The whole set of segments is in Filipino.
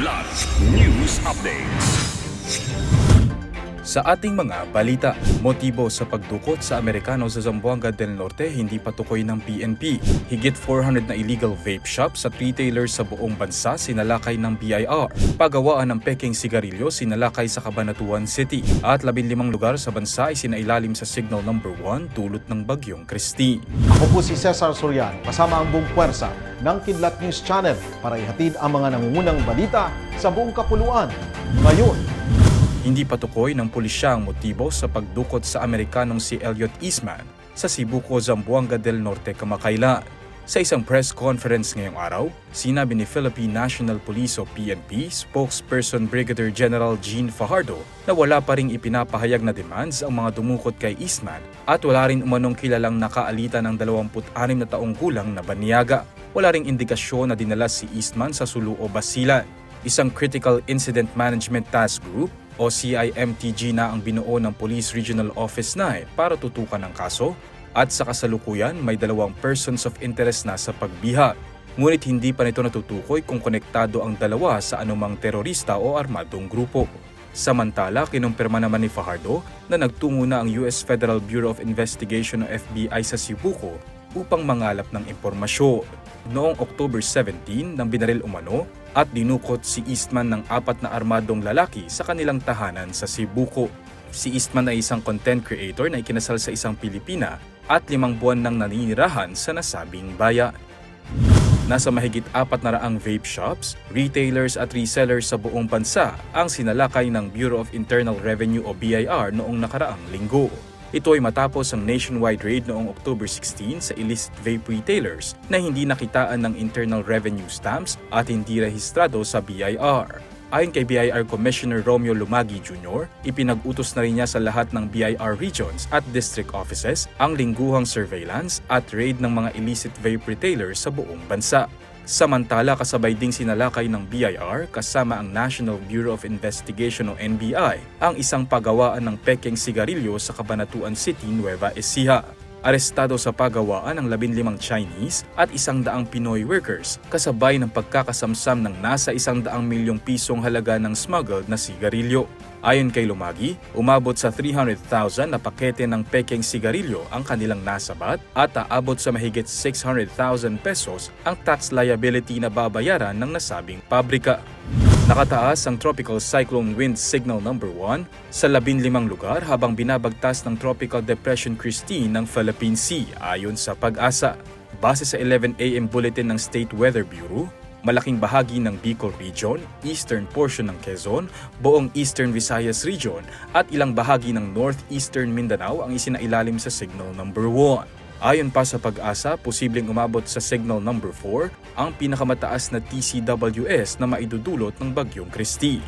Kidlat News Updates. Sa ating mga balita, motibo sa pagdukot sa Amerikano sa Zamboanga del Norte hindi patukoy ng PNP. Higit 400 na illegal vape shops at retailers sa buong bansa sinalakay ng BIR. Pagawaan ng peking sigarilyo sinalakay sa Cabanatuan City. At 15 lugar sa bansa ay sinailalim sa signal number 1 dulot ng bagyong Christine. Ako po si Cesar Sorian, kasama ang buong puwersa ng Kidlat News Channel para ihatid ang mga nangungunang balita sa buong kapuluan. Ngayon, Hindi patukoy ng pulisya ang motibo sa pagdukot sa Amerikanong si Elliot Eastman sa Cebuco, Zamboanga del Norte kamakailan. Sa isang press conference ngayong araw, sinabi ni Philippine National Police o PNP spokesperson Brigadier General Gene Fajardo na wala pa ring ipinapahayag na demands ang mga dumukot kay Eastman at wala rin umanong kilalang nakaalitan ng 26 na taong gulang na banyaga. Wala ring indikasyon na dinala si Eastman sa Sulu o Basilan. Isang Critical Incident Management Task Group o CIMTG na ang binuo ng Police Regional Office 9 para tutukan ang kaso at sa kasalukuyan may dalawang persons of interest na sa pagbiha. Ngunit hindi pa nito natutukoy kung konektado ang dalawa sa anumang terorista o armadong grupo. Samantala, kinumpirma naman ni Fajardo na nagtungo na ang US Federal Bureau of Investigation o FBI sa Cebuco upang mangalap ng impormasyon. Noong October 17 nang binaril umano at dinukot si Eastman ng apat na armadong lalaki sa kanilang tahanan sa Cebuco. Si Eastman ay isang content creator na ikinasal sa isang Pilipina at limang buwan nang naninirahan sa nasabing bayan. Nasa mahigit apat na raang vape shops, retailers at resellers sa buong bansa ang sinalakay ng Bureau of Internal Revenue o BIR noong nakaraang linggo. Ito ay matapos ang nationwide raid noong October 16 sa illicit vape retailers na hindi nakitaan ng internal revenue stamps at hindi rehistrado sa BIR. Ayon kay BIR Commissioner Romeo Lumagi Jr., ipinag-utos na rin niya sa lahat ng BIR regions at district offices ang lingguhang surveillance at raid ng mga illicit vape retailers sa buong bansa. Samantala, kasabay ding sinalakay ng BIR kasama ang National Bureau of Investigation o NBI ang isang pagawaan ng pekeng sigarilyo sa Cabanatuan City, Nueva Ecija. Arestado sa pagawaan ang 15 Chinese at isang daang Pinoy workers kasabay ng pagkakasamsam ng nasa isang daang milyong pisong halaga ng smuggled na sigarilyo. Ayon kay Lumagi, umabot sa 300,000 na pakete ng pekeng sigarilyo ang kanilang nasabat at aabot sa mahigit 600,000 pesos ang tax liability na babayaran ng nasabing pabrika. Nakataas ang Tropical Cyclone Wind Signal Number 1 sa 15 lugar habang binabagtas ng Tropical Depression Christine ng Philippine Sea ayon sa pag-asa. Base sa 11 AM bulletin ng State Weather Bureau, malaking bahagi ng Bicol Region, eastern portion ng Quezon, buong Eastern Visayas Region at ilang bahagi ng Northeastern Mindanao ang isinailalim sa Signal Number 1. Ayon pa sa pag-asa, posibleng umabot sa signal number 4 ang pinakamataas na TCWS na maidudulot ng bagyong Christie.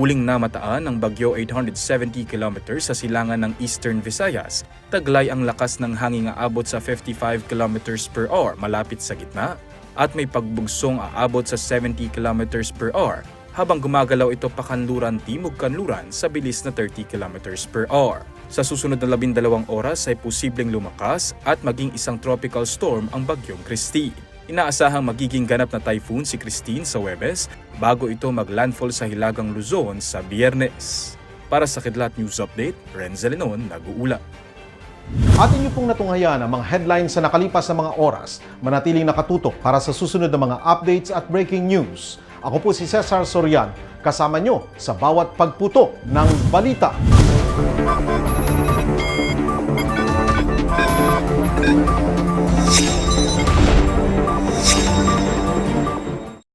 Huling namataan ng bagyo 870 km sa silangan ng Eastern Visayas, taglay ang lakas ng hangin aabot sa 55 km per hour malapit sa gitna at may pagbugsong aabot sa 70 km per hour habang gumagalaw ito pakanluran timog kanluran sa bilis na 30 km per hour. Sa susunod na labindalawang oras ay posibleng lumakas at maging isang tropical storm ang bagyong Christine. Inaasahang magiging ganap na typhoon si Christine sa Webes bago ito maglandfall sa Hilagang Luzon sa Biyernes. Para sa Kidlat News Update, Renzo Lenon, nag-uula. atin niyo pong natunghayan ang mga headlines sa nakalipas na mga oras. Manatiling nakatutok para sa susunod na mga updates at breaking news. Ako po si Cesar Sorian, kasama nyo sa bawat pagputo ng balita.